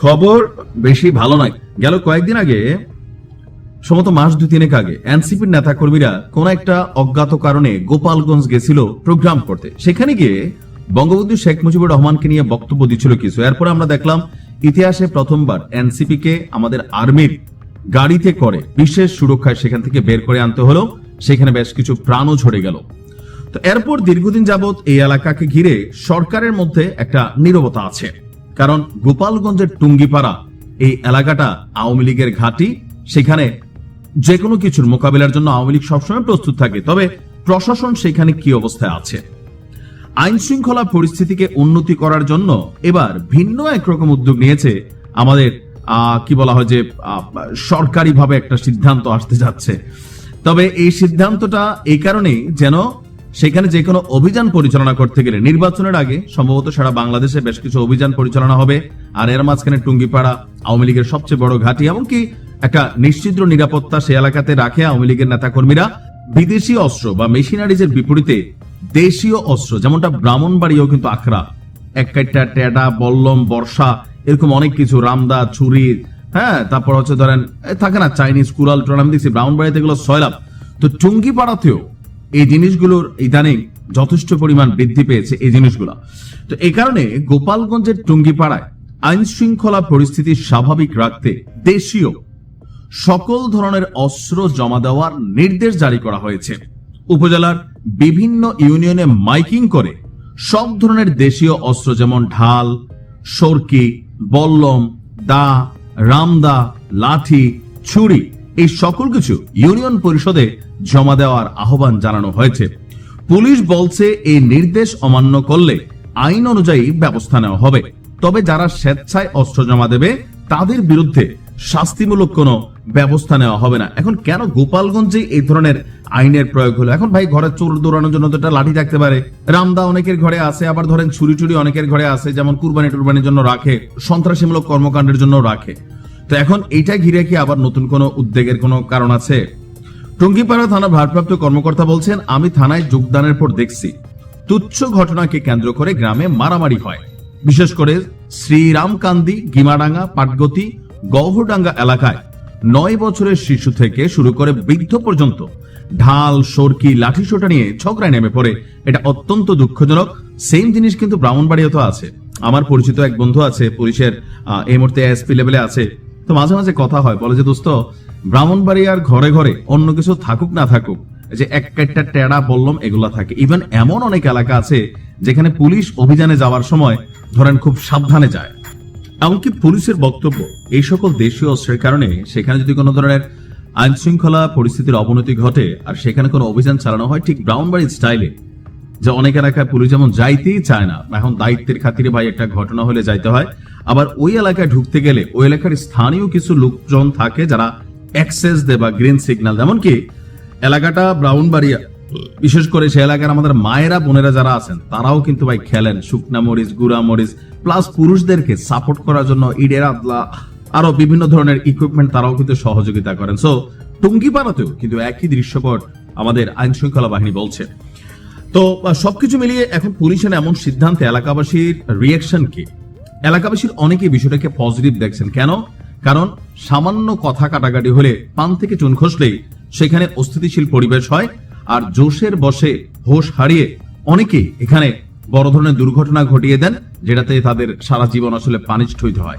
খবর বেশি ভালো নয়। গেল কয়েকদিন আগে সমত মাস দুই তিনেক আগে, এনসিপির নেতা কর্মীরা কোন একটা অজ্ঞাত কারণে গোপালগঞ্জ গেছিল প্রোগ্রাম করতে। সেখানে গিয়ে বঙ্গবন্ধু শেখ মুজিবুর রহমানকে নিয়ে বক্তব্য দিচ্ছিল কিছু। এরপর আমরা দেখলাম, ইতিহাসে প্রথমবার এনসিপি কে আমাদের আর্মির গাড়িতে করে বিশেষ সুরক্ষায় সেখান থেকে বের করে আনতে হলো। সেখানে বেশ কিছু প্রাণও ঝরে গেল। তো এরপর দীর্ঘদিন যাবৎ এই এলাকাকে ঘিরে সরকারের মধ্যে একটা নীরবতা আছে। কারণ গোপালগঞ্জের টুঙ্গিপাড়া, এই এলাকাটা আওয়ামী লীগের ঘাঁটি। সেখানে যে কোনো কিছুর মোকাবিলার জন্য আওয়ামী লীগ সবসময় প্রস্তুত থাকে। তবে প্রশাসন সেখানে কি অবস্থায় আছে? আইন শৃঙ্খলা পরিস্থিতিকে উন্নতি করার জন্য এবার ভিন্ন একরকম উদ্যোগ নিয়েছে আমাদের কি বলা হয় যে সরকারিভাবে একটা সিদ্ধান্ত আসতে যাচ্ছে। তবে এই সিদ্ধান্তটা এই কারণেই যেন সেখানে যে কোনো অভিযান পরিচালনা করতে গেলে নির্বাচনের আগে সম্ভবত সারা বাংলাদেশে বেশ কিছু অভিযান পরিচালনা হবে। আর এর মাঝখানে টুঙ্গিপাড়া আওয়ামী লীগের সবচেয়ে বড় ঘাঁটি এমনকি একটা নিশ্চিদ্র নিরাপত্তা সে এলাকাতে রাখে আওয়ামী লীগের নেতাকর্মীরা। বিদেশি অস্ত্র বা মেশিনারিজের বিপরীতে দেশীয় অস্ত্র, যেমনটা ব্রাহ্মণবাড়িও কিন্তু আখড়া। এক কাইটা, টেডা, বল্লম, বর্ষা, এরকম অনেক কিছু, রামদা, ছুরি হ্যাঁ তারপর হচ্ছে ধরেন থাকে না, চাইনিজ কুরাল আমি দেখছি ব্রাহ্মণবাড়িতে এগুলো সয়লাভ তো টুঙ্গি পাড়াতেও এই জিনিসগুলোর ইদানিং যথেষ্ট পরিমাণ বৃদ্ধি পেয়েছে এই জিনিসগুলো। তো এই কারণে গোপালগঞ্জের টুঙ্গিপাড়ায় আইন শৃঙ্খলা পরিস্থিতি স্বাভাবিক রাখতে দেশীয় সকল ধরনের অস্ত্র জমা দেওয়ার নির্দেশ জারি করা হয়েছে। উপজেলার বিভিন্ন ইউনিয়নে মাইকিং করে সব ধরনের দেশীয় অস্ত্র যেমন ঢাল, সরকি, বল্লম, দা, রামদা, লাঠি, ছুরি এই সকল কিছু ইউনিয়ন পরিষদে জমা দেওয়ার আহ্বান জানানো হয়েছে। পুলিশ বলছে, এই নির্দেশ অমান্য করলে আইন অনুযায়ী ব্যবস্থা নেওয়া হবে। তবে যারা স্বেচ্ছায় অস্ত্র জমা দেবে, তাদের বিরুদ্ধে শাস্তিমূলক কোনো ব্যবস্থা নেওয়া হবে না। এখন কেন গোপালগঞ্জে এই ধরনের আইনের প্রয়োগ হলো? এখন ভাই ঘরে চোর দৌড়ানোর জন্য তো একটা লাঠি থাকতে পারে। রামদা অনেকের ঘরে আছে, আবার ধরেন ছুরি টুরি অনেকের ঘরে আছে, যেমন কুরবানি টুরবানির জন্য রাখে, সন্ত্রাসীমূলক কর্মকাণ্ডের জন্য রাখে। তো এখন এইটা ঘিরে কি আবার নতুন কোনো উদ্বেগের কোনো কারণ আছে? টঙ্গিপাড়া থানা ভারপ্রাপ্ত কর্মকর্তা বলছেন, আমি থানায় যোগদানের পর দেখছি, তুচ্ছ ঘটনাকে কেন্দ্র করে গ্রামে মারামারি হয়। বিশেষ করে শ্রীরামকান্দি, গিমাডাঙ্গা, পাটগতি গৌহরডাঙ্গা এলাকায় নয় বছরের শিশু থেকে শুরু করে বৃদ্ধ পর্যন্ত ঢাল, সরকি, লাঠিসোটা নিয়ে ঝগড়ায় নেমে পড়ে। এটা অত্যন্ত দুঃখজনক। সেম জিনিস কিন্তু ব্রাহ্মণবাড়িও তো আছে। আমার পরিচিত এক বন্ধু আছে, পুলিশের এই মুহূর্তে এসপি লেভেলে আছে। তো মাঝে মাঝে কথা হয়, বলে যে, দোস্ত ব্রাহ্মণবাড়িয়ার ঘরে ঘরে অন্য কিছু থাকুক না থাকুক যে এক একটা টেড়া, বললাম, এগুলা থাকে। ইভেন এমন অনেক এলাকা আছে যেখানে পুলিশ অভিযানে যাওয়ার সময় ধরেন খুব সাবধানে যায়। এমনকি পুলিশের বক্তব্য, এই সকল দেশীয় অস্ত্রের কারণে সেখানে যদি কোনো ধরনের আইন শৃঙ্খলা পরিস্থিতির অবনতি ঘটে আর সেখানে কোনো অভিযান চালানো হয়, ঠিক ব্রাউনবাড়ি স্টাইলে, যে অনেক এলাকায় পুলিশ যেমন যাইতেই চায় না, এখন দায়িত্বের খাতিরে ভাই একটা ঘটনা হলে যাইতে হয়। আবার ওই এলাকায় ঢুকতে গেলে ওই এলাকার স্থানীয় কিছু লোকজন থাকে যারা অ্যাক্সেস দেয় বা গ্রিন সিগন্যাল যেমন কি এলাকাটা ব্রাউন ব্রাউনবাড়িয়া, বিশেষ করে সে এলাকার আমাদের মায়েরা, বোনেরা যারা আছেন, তারাও কিন্তু ভাই খেলেন। শুকনা মরিচ, গুড়া মরিচ প্লাস পুরুষদেরকে সাপোর্ট করার জন্য ইডের আদলা, আরও বিভিন্ন ধরনের ইকুইপমেন্ট তারাও কিন্তু সহযোগিতা করেন। সো টুঙ্গিপাড়াতেও কিন্তু একই দৃশ্যপট আমাদের আইন শৃঙ্খলা বাহিনী বলছে। তো সবকিছু মিলিয়ে এখন পুলিশের এমন সিদ্ধান্তে এলাকাবাসীর রিয়াকশন কি? এলাকাবাসীর অনেকে বিষয়টাকে পজিটিভ দেখছেন। কেন? কারণ সামান্য কথা কাটাকাটি হলে পান থেকে চুন খসলেই সেখানে অস্থিতিশীল পরিবেশ হয় আর জোশের বসে হোশ হারিয়ে অনেকেই এখানে বড় ধরনের দুর্ঘটনা ঘটিয়ে দেন, যেটাতে তাদের সারা জীবন আসলে পানিষ্ঠ হইতে হয়।